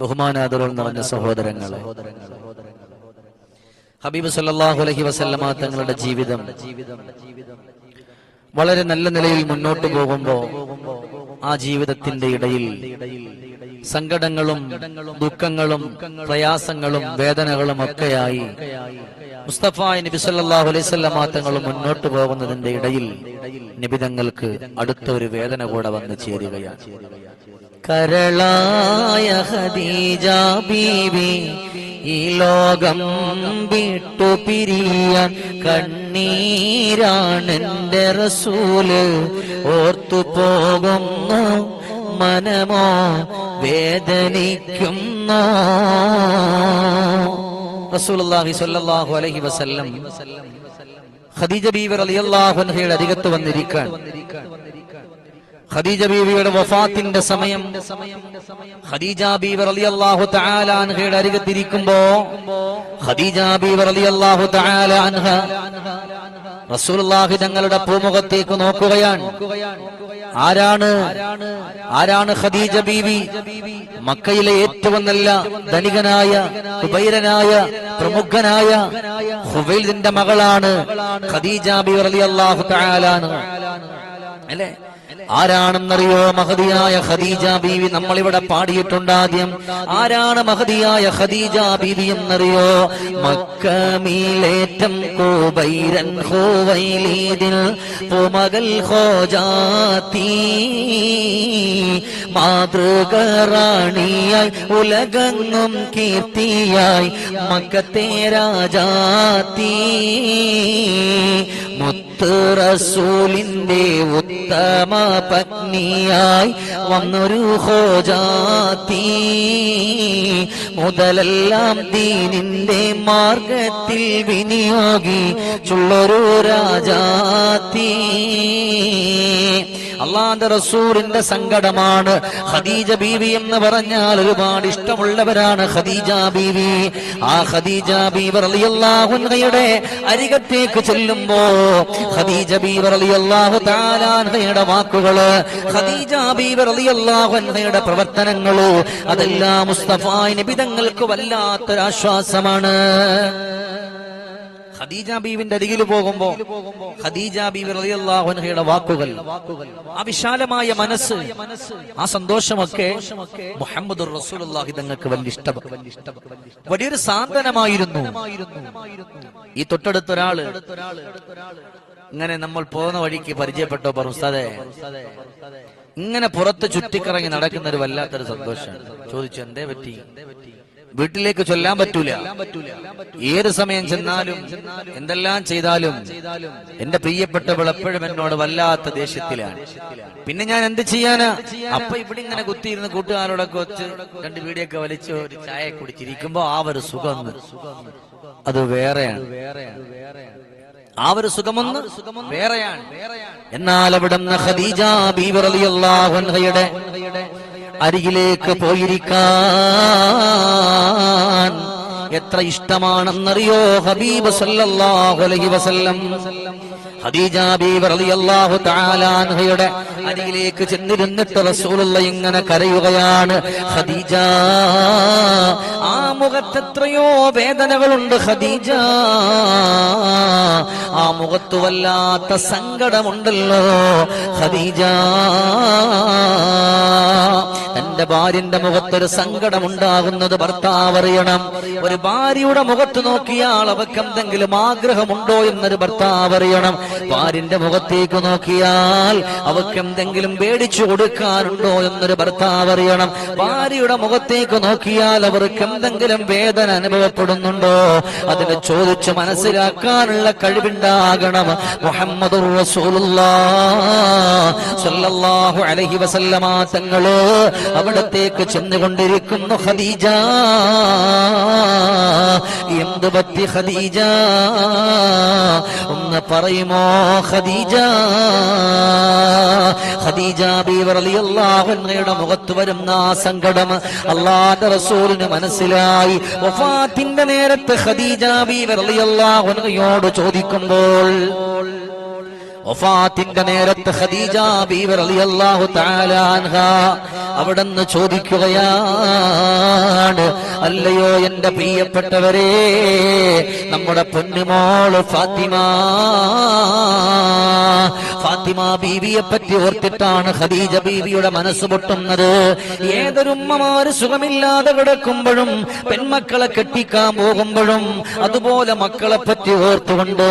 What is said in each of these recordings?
ബഹുമാനാദരവ് നിറഞ്ഞ സഹോദരങ്ങളെ. ഹബീബ് സല്ലല്ലാഹു അലൈഹി വസല്ലമ തങ്ങളുടെ ജീവിതം വളരെ നല്ല നിലയിൽ മുന്നോട്ട് പോകുമ്പോ ആ ജീവിതത്തിന്റെ ഇടയിൽ സങ്കടങ്ങളും ദുഃഖങ്ങളും പ്രയാസങ്ങളും വേദനകളും ഒക്കെയായി മുസ്തഫ നബി അലൈഹി വസല്ലമ തങ്ങൾ മുന്നോട്ട് പോകുന്നതിന്റെ ഇടയിൽ നിബിതങ്ങൾക്ക് അടുത്ത ഒരു വേദന കൂടെ വന്ന് ചേരുകയാണ്. കരളായ ഖദീജ ബീവി ഈ ലോകം വിട്ടു പിരിയാൻ കണ്ണീരാണെന്റെ റസൂൽ. ഓർത്തു പോകുന്നു മനമോ വേദനിക്കുന്നു. റസൂലുള്ളാഹി സ്വല്ലല്ലാഹു അലൈഹി വസല്ലം ഖദീജ ബീവി റളിയല്ലാഹു അൻഹയുടെ അരികത്ത് വന്നിരിക്കാൻ ഖദീജ ബീവിയുടെ വഫാത്തിന്റെ സമയം. ഖദീജ ബീവി റളിയല്ലാഹു തആല അൻഹയുടെ അരികത്തിരിക്കുമ്പോ ഖദീജ ബീവി റളിയല്ലാഹു തആല അൻഹ റസൂലുള്ളാഹി തങ്ങളുടെ പൂമുഖത്തേക്ക് നോക്കുകയാണ്. ആരാണ്? ആരാണ് ഖദീജ ബീവി? മക്കയിലെ ഏറ്റവും നല്ല ധനികനായ കുബൈരനായ പ്രമുഖനായ ഹുബൈലിന്റെ മകളാണ് ഖദീജ ബീവർ റളിയല്ലാഹു തആല അൻഹ. അല്ലേ? ആരാണെന്നറിയോ മഹതിയായ ഖദീജ ബീവി നമ്മളിവിടെ പാടിയിട്ടുണ്ട് ആദ്യം. ആരാണ് മഹതിയായ ഖദീജ ബീവി എന്നറിയോ? മക്കമീലേറ്റം കോബൈരൻ ഹോവൈലീതിൽ പൂമകൾ ഹോജാത്തി. മാതൃകറാണിയായി ഉലകങ്ങും കീർത്തിയായി മക്കത്തെ രാജാത്തി. മുത്ത് റസൂലിന്റെ ഉത്തമ പത്നിയായി വന്നൊരു ഹോജാത്തി. മുതലെല്ലാം ദീനിന്റെ മാർഗത്തിൽ വിനിയോഗിച്ചുള്ളൊരു രാജാത്തി. അള്ളാന്റെ റസൂറിന്റെ സങ്കടമാണ്. ഖദീജ ബീവി എന്ന് പറഞ്ഞാൽ ഒരുപാട് ഇഷ്ടമുള്ളവരാണ് ഖദീജ ബീവി. ആ ഖദീജ ബീവർ റളിയല്ലാഹു അൻഹയുടെ അരികത്തേക്ക് ചെല്ലുമ്പോ ഖദീജ ബീവർ റളിയല്ലാഹു താലാൻഹയുടെ വാക്കുകൾ ഖദീജ ബീവർ റളിയല്ലാഹു അൻഹയുടെ പ്രവർത്തനങ്ങൾ അതെല്ലാം മുസ്തഫ നബി തങ്ങൾക്ക് വല്ലാത്തൊരാശ്വാസമാണ്. ഖദീജ ബീവിന്റെ അരികിൽ പോകുമ്പോ ഖദീജ ബീവി റളിയല്ലാഹു അൻഹയുടെ വാക്കുകൾ ആ വിശാലമായ മനസ്സ് ആ സന്തോഷമൊക്കെ മുഹമ്മദ് റസൂലുള്ളാഹി തങ്ങൾക്ക് വലിയ ഇഷ്ടം. വലിയൊരു സാന്ത്വനമായിരുന്നു. ഈ തൊട്ടടുത്ത ഒരാൾ ഇങ്ങനെ നമ്മൾ പോകുന്ന വഴിക്ക് പരിചയപ്പെട്ടോ പറുസ്താദെ ഇങ്ങനെ പുറത്ത് ചുറ്റിക്കറങ്ങി നടക്കുന്ന ഒരു വല്ലാത്തൊരു സന്തോഷം ചോദിച്ചു എന്തേ പറ്റി? വീട്ടിലേക്ക് ചൊല്ലാൻ പറ്റൂല. ഏത് സമയം ചെന്നാലും എന്തെല്ലാം ചെയ്താലും എന്റെ പ്രിയപ്പെട്ടവൾ എപ്പോഴും എന്നോട് വല്ലാത്ത ദേഷ്യത്തിലാണ്. പിന്നെ ഞാൻ എന്ത് ചെയ്യാനാ? അപ്പൊ ഇവിടെ ഇങ്ങനെ കുത്തിയിരുന്ന് കൂട്ടുകാരോടൊക്കെ വെച്ച് രണ്ട് വീടിയൊക്കെ വലിച്ച് ഒരു ചായ കുടിച്ചിരിക്കുമ്പോ ആ ഒരു സുഖം അത് വേറെയാണ്. ആ ഒരു സുഖമൊന്ന് വേറെയാണ്. എന്നാൽ അവിടെ ഖദീജ അരികിലേക്ക് പോയിരിക്കാൻ എത്ര ഇഷ്ടമാണെന്നറിയോ ഹബീബ് സല്ലല്ലാഹു അലൈഹി വസല്ലം? ഖദീജ ബീവി റളിയല്ലാഹു തആല അൻഹയുടെ ചെന്നിരുന്നിട്ട് റസൂലുള്ള ഇങ്ങനെ കരയുകയാണ്. ഖദീജ ആ മുഖത്ത് എത്രയോ വേദനകളുണ്ട് ഖദീജ ആ മുഖത്ത് വല്ലാത്ത സങ്കടമുണ്ടല്ലോ ഖദീജ തന്റെ ഭാര്യന്റെ മുഖത്തൊരു സങ്കടം ഉണ്ടാകുന്നത് ഭർത്താവ് അറിയണം. ഒരു ഭാര്യയുടെ മുഖത്ത് നോക്കിയാൽ അവക്ക് എന്തെങ്കിലും ആഗ്രഹമുണ്ടോ എന്നൊരു ഭർത്താവ് അറിയണം. ഭാര്യന്റെ മുഖത്തേക്ക് നോക്കിയാൽ അവക്ക് എന്തെങ്കിലും പേടിച്ചു കൊടുക്കാനുണ്ടോ എന്നൊരു ഭർത്താവ് അറിയണം. ഭാര്യയുടെ മുഖത്തേക്ക് നോക്കിയാൽ അവർക്ക് എന്തെങ്കിലും വേദന അനുഭവപ്പെടുന്നുണ്ടോ? അതിനെ ചോദിച്ച് മനസ്സിലാക്കാനുള്ള കഴിവുണ്ടാകണം. മുഹമ്മദ് തങ്ങൾ അവിടത്തേക്ക് ചെന്നുകൊണ്ടിരിക്കുന്നു ഖദീജ. എന്ത് പറ്റി ഖദീജ? ഒന്ന് പറയുമോ ഖദീജ? ഖദീജ ബീവി റളിയല്ലാഹു മുഖത്ത് വരുന്ന ആ സങ്കടം അള്ളാഹുവിന്റെ റസൂലിന് മനസ്സിലായി. വഫാത്തിന്റെ നേരത്ത് ഖദീജ ബീവി റളിയല്ലാഹു അൻഹയോട് ചോദിക്കുമ്പോൾ വഫാത്തിന്റെ നേരത്തെ ഖദീജ അലി റളിയല്ലാഹു തആല അൻഹ അവിടുന്ന് ചോദിക്കുകയാണ് അല്ലയോ എന്റെ പ്രിയപ്പെട്ടവരെ നമ്മുടെ പൊന്നുമോൾ ഫാത്തിമ ഫാത്തിമ ബീവിയെ പറ്റി ഓർത്തിട്ടാണ് ഖദീജ ബീവിയുടെ മനസ്സ് പൊട്ടുന്നത്. ഏതൊരു ഉമ്മമാര് സുഖമില്ലാതെ കിടക്കുമ്പോഴും പെൺമക്കളെ കെട്ടിക്കാൻ പോകുമ്പോഴും അതുപോലെ മക്കളെ പറ്റി ഓർത്തുകൊണ്ട്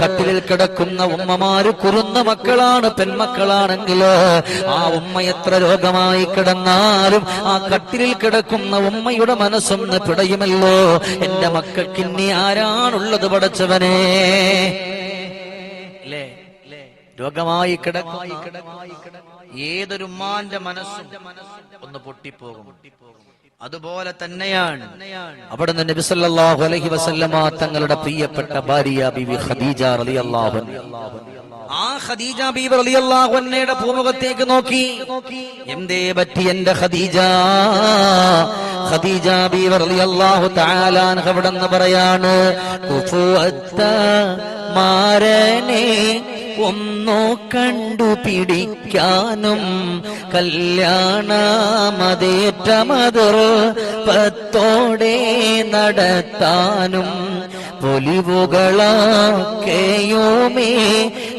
കട്ടിലിൽ കിടക്കുന്ന ഉമ്മമാര് കുറുന്ന മക്കളാണ് പെൺമക്കളാണെങ്കിലോ ആ ഉമ്മ എത്ര രോഗമായി കിടന്നാലും ആ കട്ടിലിൽ കിടക്കുന്ന ഉമ്മയുടെ മനസ്സൊന്ന് പിടയുമല്ലോ. എന്റെ മക്കൾക്ക് ഇനി ആരാണുള്ളത് പടച്ചവനെ? രോഗമായി കിടക്കുന്ന ഏതൊരു ഉമ്മാന്റെ മനസ്സും ഒന്ന് പൊട്ടിപ്പോകും. അതുപോലെ തന്നെയാണ് അവിടെ നിന്ന് നബിസല്ലാഹു അലഹി വസല്ലമ തങ്ങളുടെ പ്രിയപ്പെട്ട ഭാര്യ ബിബി ഖദീജ റളിയല്ലാഹു അൻഹ. ആ ഖദീജ ബീബി റളിയല്ലാഹു അൻഹയുടെ ഭൂമുഖത്തേക്ക് നോക്കി. എന്തേ പറ്റി എന്റെ ഖദീജ? ഖദീജ ബീബി റളിയല്ലാഹു തആല അൻഹ അവിടെന്ന് പറയാണ് കുഫുഅത്ത മാരനെ ഒന്നു കണ്ടുപിടിക്കാനും കല്യാണമതേറ്റ മതർ പത്തോടെ നടത്താനും പൊലിവുകളൊക്കെയുമേ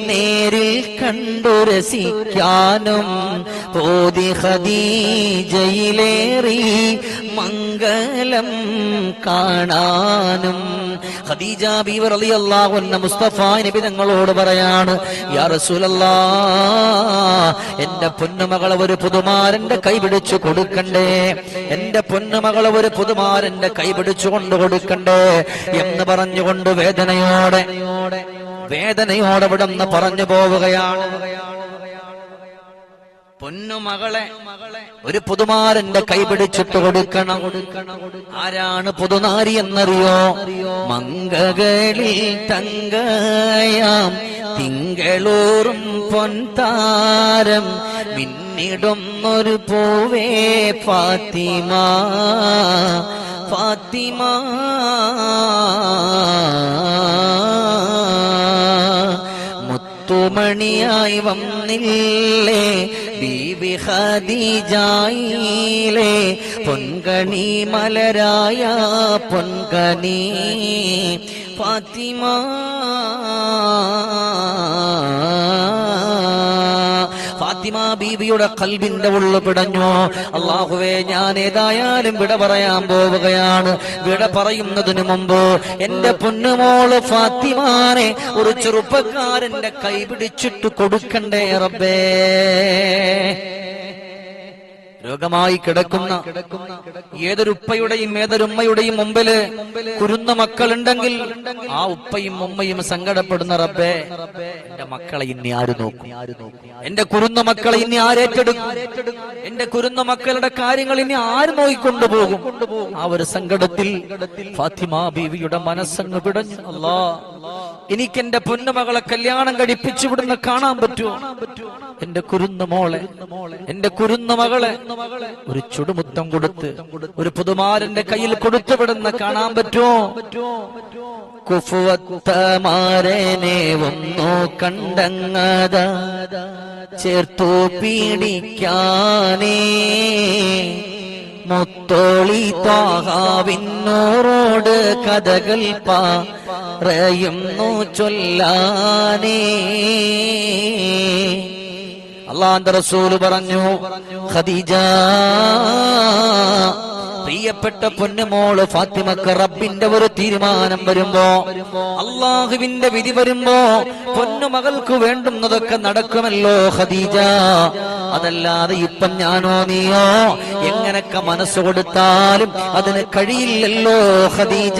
നേരിൽ കണ്ടു രസിക്കാനും പോതി ഹദീജയിലേറി മംഗലം കാണാനും. ഖദീജ ബീവർ റളിയല്ലാഹു അൻഹ മുസ്തഫ നബി തങ്ങളോട് പറയാണ് യാ എന്റെ പൊന്നുമകളെ ഒരു പുതുമാരന്റെ കൈ പിടിച്ചു കൊടുക്കണ്ടേ? എന്റെ പൊന്നുമകളെ ഒരു പുതുമാരന്റെ കൈ പിടിച്ചു കൊണ്ട് കൊടുക്കണ്ടേ? എന്ന് പറഞ്ഞുകൊണ്ട് വേദനയോടെ വേദനയോടെ ഇവിടെ നിന്ന് പറഞ്ഞു പോവുകയാണ്. പൊന്നുമകളെ ഒരു പുതുമാരന്റെ കൈ പിടിച്ചിട്ട് കൊടുക്കണം. ആരാണ് പുതുനാരി എന്നറിയോ? മംഗകളി തങ്കയാം തിങ്കളൂറും പൊൻതാരം മിന്നിടുന്നൊരു പൂവേ ഫാത്തിമ ഫാത്തിമ. മുത്തുമണിയായി വന്നില്ലേ? ബീബി ഖദീജായിലേ പൊൻകണി മലരായ പൊൻകണി. ഫാത്തിമ ഫാത്തിമ ബീവിയുടെ കൽബിന്റെ ഉള്ളു പിടഞ്ഞു. അള്ളാഹുവേ ഞാൻ ഏതായാലും വിട പറയാൻ പോവുകയാണ്. വിട പറയുന്നതിന് മുമ്പ് എന്റെ പൊന്നുമോൾ ഫാത്തിമാനെ ഒരു ചെറുപ്പക്കാരന്റെ കൈ പിടിച്ചിട്ട് കൊടുക്കണ്ടേ റബ്ബേ. രോഗമായി കിടക്കുന്ന ഏതൊരു ഉപ്പയുടെയും ഏതൊരു ഉമ്മയുടെയും മുമ്പിൽ കുരുന്ന മക്കളുണ്ടെങ്കിൽ ആ ഉപ്പയും ഉമ്മയും സങ്കടപ്പെടുന്ന റബ്ബേ എന്റെ മക്കളെ ഇനി ആര് നോക്കും? എന്റെ കുരുന്ന മക്കളെ ഇനി ആരേറ്റെടുക്കും എന്റെ കുരുന്ന മക്കളുടെ കാര്യങ്ങൾ ഇനി ആര് നോക്കിക്കൊണ്ടുപോകും ആ ഒരു സങ്കടത്തിൽ ഫാത്തിമ ബീവിയുടെ മനസ്സങ്ങ് പിടഞ്ഞു അല്ലാ എനിക്ക് എന്റെ പൊന്നുമകളെ കല്യാണം കഴിപ്പിച്ചു വിടുന്ന കാണാൻ പറ്റുമോ? എന്റെ കുരുന്ന് മോളെ എന്റെ കുരുന്ന് മകളെ ഒരു ചുടുമുത്തം കൊടുത്ത് ഒരു പുതുമാരന്റെ കയ്യിൽ കൊടുത്തു വിടുന്ന കാണാൻ പറ്റുമോ? കുഫുവത്തമാരനെ കണ്ടങ്ങത ചേർത്തു പീഡിക്കാനേ. മുത്തോളി താഹാവിന്നോറോട് കഥകൾ പറയുന്നു ചൊല്ലാനേ. അള്ളാന്റെ റസൂൽ പറഞ്ഞു ഖദീജ പ്രിയപ്പെട്ട പൊന്നുമോൾ ഫാത്തിമക്ക് റബ്ബിന്റെ ഒരു തീരുമാനം വരുമ്പോ അള്ളാഹുവിന്റെ വിധി വരുമ്പോ പൊന്നുമകൾക്ക് വേണ്ടുന്നതൊക്കെ നടക്കുമല്ലോ ഖദീജ. അതല്ലാതെ ഇപ്പം ഞാനോ നീയോ എങ്ങനൊക്കെ മനസ്സ് കൊടുത്താലും അതിന് കഴിയില്ലല്ലോ ഖദീജ.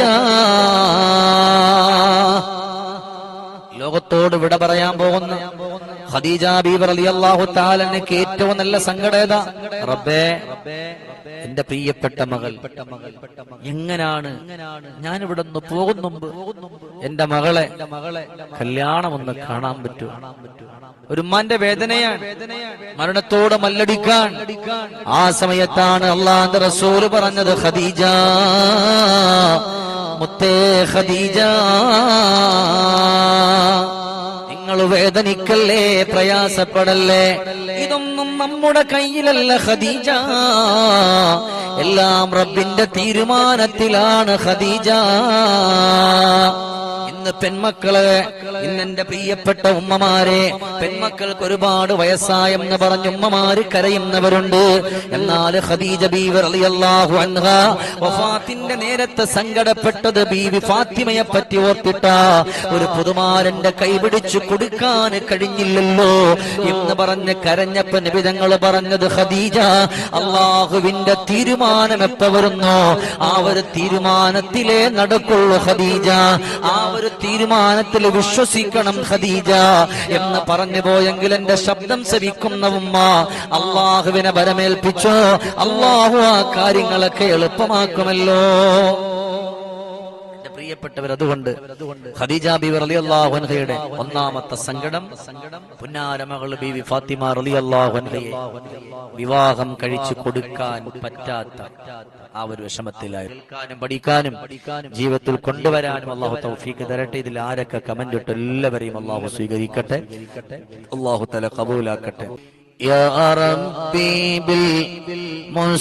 ലോകത്തോട് വിട പറയാൻ പോകുന്ന ഖദീജ ബീബർ റളിയല്ലാഹു താലനക്ക് ഏറ്റവും നല്ല സങ്കടേത റബ്ബേ എന്റെ പ്രിയപ്പെട്ട മകൾ എങ്ങനാണ്? ഞാൻ ഇവിടെ നിന്ന് പോകുന്നു എന്റെ മകളെ കല്യാണം ഒന്ന് കാണാൻ പറ്റൂ. ഒരു ഉമ്മാന്റെ വേദനയാണ്. മരണത്തോട് മല്ലടിക്കാൻ. ആ സമയത്താണ് അള്ളാന്റെ റസൂൽ പറഞ്ഞത് ഖദീജ മുത്തേ ഖദീജ. വേദനിക്കല്ലേ പ്രയാസപ്പെടല്ലേ? ഇതൊന്നും നമ്മുടെ കയ്യിലല്ല ഖദീജ. എല്ലാം റബ്ബിന്റെ തീരുമാനത്തിലാണ് ഖദീജ. ഇന്ന് പെൺമക്കൾ ഇന്ന് എന്റെ പ്രിയപ്പെട്ട ഉമ്മമാരെ പെൺമക്കൾക്ക് ഒരുപാട് വയസ്സായെന്ന് പറഞ്ഞ് ഉമ്മമാര് കരയുന്നവരുണ്ട്. എന്നാൽ ഖദീജ ബീവി റളിയല്ലാഹു അൻഹ വഫാത്തിന്റെ നേരത്തെ സങ്കടപ്പെട്ടത് ബീവി ഫാത്തിമയെ പറ്റി ഓർത്തിട്ട. ഒരു പുതുമാരന്റെ കൈപിടിച്ചു കൊടുക്കാൻ കഴിഞ്ഞില്ലല്ലോ എന്ന് പറഞ്ഞ് കരഞ്ഞപ്പ നിബിതങ്ങൾ പറഞ്ഞത് ഖദീജ അള്ളാഹുവിന്റെ തീരുമാനം എപ്പ വരുന്നോ? ആ ഒരു തീരുമാനത്തിലേ നടക്കുള്ളൂ ഖദീജ. ആ ഒരു തീരുമാനത്തിൽ വിശ്വസിക്കണം ഖദീജ. എന്ന് പറഞ്ഞു പോയെങ്കിൽ എന്റെ ശബ്ദം ശ്രവിക്കുന്ന ഉമ്മ അള്ളാഹുവിനെ വരമേൽപ്പിച്ചോ. അള്ളാഹു ആ കാര്യങ്ങളൊക്കെ എളുപ്പമാക്കുമല്ലോ. പ്രിയപ്പെട്ടവർ അതുകൊണ്ട് ഖദീജ ബീവി റളിയല്ലാഹു അൻഹയുടെ ഒന്നാമത്തെ സങ്കടം പുന്നാര മകൾ ബീവി ഫാത്തിമ റളിയല്ലാഹു അൻഹയെ വിവാഹം കഴിച്ചു കൊടുക്കാൻ പറ്റാത്ത ആ ഒരു വിഷമത്തിലായി കേൾക്കാനും പഠിക്കാനും ജീവിതത്തിൽ കൊണ്ടുവരാനും അള്ളാഹു തൗഫീക്ക് തരട്ടെ ഇതിൽ ആരൊക്കെ കമന്റ് ഇട്ട് എല്ലാവരെയും അള്ളാഹു സ്വീകരിക്കട്ടെ അള്ളാഹു തല കബൂലാക്കട്ടെ يا ربي بالمصطفى